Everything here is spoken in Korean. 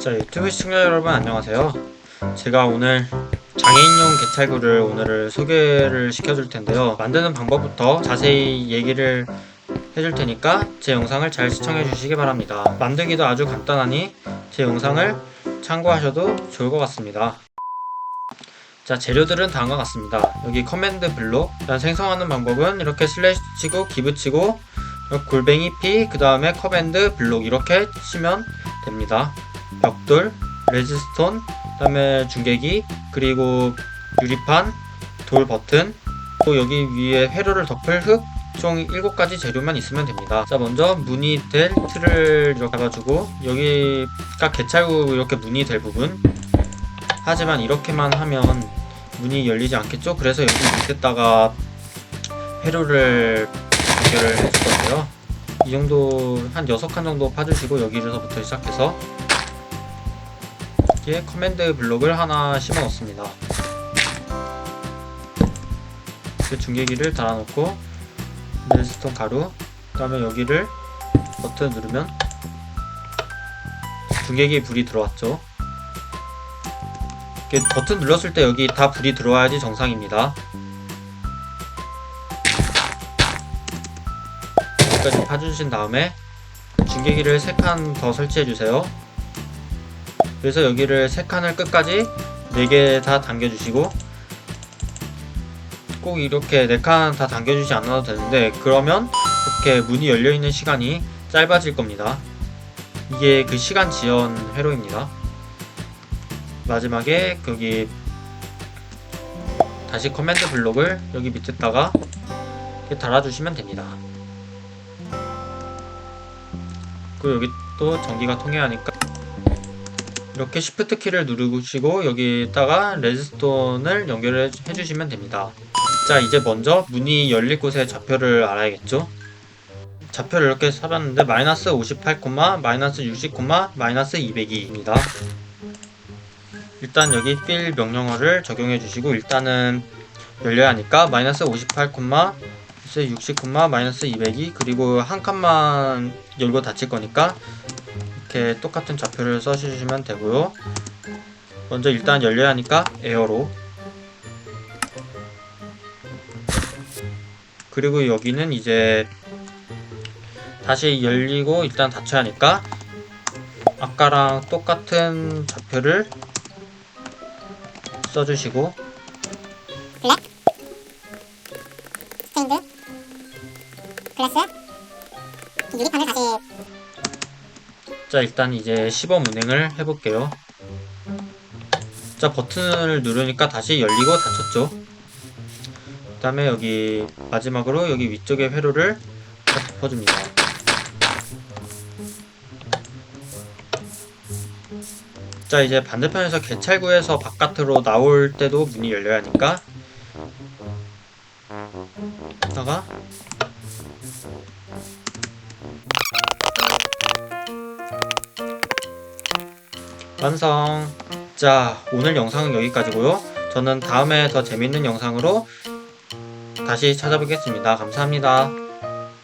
자 유튜브 시청자 여러분 안녕하세요. 제가 오늘 장애인용 개찰구를 오늘 소개를 시켜줄 텐데요. 만드는 방법부터 자세히 얘기를 해줄 테니까 제 영상을 잘 시청해 주시기 바랍니다. 만들기도 아주 간단하니 제 영상을 참고하셔도 좋을 것 같습니다. 자 재료들은 다음과 같습니다. 여기 커맨드 블록 일단 생성하는 방법은 이렇게 슬래시 치고 기브 치고 골뱅이 P 그 다음에 커맨드 블록 이렇게 치면 됩니다 벽돌, 레지스톤, 그다음에 중계기, 그리고 유리판, 돌 버튼, 또 여기 위에 회로를 덮을 흙, 총 7가지 재료만 있으면 됩니다. 자, 먼저 무늬 될 틀을 이렇게 잡아주고, 여기가 개찰구 이렇게 무늬 될 부분. 하지만 이렇게만 하면 문이 열리지 않겠죠? 그래서 여기 밑에다가 회로를 연결을 해줄 건데요. 이 정도 한 6칸 정도 파주시고 여기서부터 시작해서 이렇게 커맨드 블록을 하나 심어 놓습니다. 그 중계기를 달아놓고 레스톤 가루 그 다음에 여기를 버튼 누르면 중계기 불이 들어왔죠. 버튼 눌렀을 때 여기 다 불이 들어와야지 정상입니다. 여기까지 파주신 다음에 중계기를 3칸 더 설치해 주세요. 그래서 여기를 세 칸을 끝까지 4개 다 당겨주시고 꼭 이렇게 4칸 다 당겨주지 않아도 되는데 그러면 이렇게 문이 열려있는 시간이 짧아질 겁니다. 이게 그 시간 지연 회로입니다. 마지막에 여기 다시 커맨드 블록을 여기 밑에다가 달아주시면 됩니다. 그리고 여기 또 전기가 통해야 하니까 이렇게 Shift 키를 누르시고 여기다가 레드스톤을 연결해 주시면 됩니다. 자 이제 먼저 문이 열릴 곳의 좌표를 알아야겠죠? 좌표를 이렇게 잡았는데 마이너스 58, 마이너스 60, 마이너스 202입니다. 일단 여기 fill 명령어를 적용해 주시고 일단은 열려야 하니까 마이너스 58, 마이너스 60, 마이너스 202 그리고 한 칸만 열고 닫힐 거니까 이렇게 똑같은 좌표를 써주시면 되고요. 먼저 일단 열려야 하니까 에어로. 그리고 여기는 이제 다시 열리고 일단 닫혀야 하니까 아까랑 똑같은 좌표를 써주시고. 블랙. 스테인드. 글래스. 유리판을 다시 자 일단 이제 시범 운행을 해볼게요. 자 버튼을 누르니까 다시 열리고 닫혔죠. 그 다음에 여기 마지막으로 여기 위쪽에 회로를 딱 덮어줍니다. 자 이제 반대편에서 개찰구에서 바깥으로 나올 때도 문이 열려야 하니까. 다가 완성. 자, 오늘 영상은 여기까지고요. 저는 다음에 더 재밌는 영상으로 다시 찾아뵙겠습니다. 감사합니다.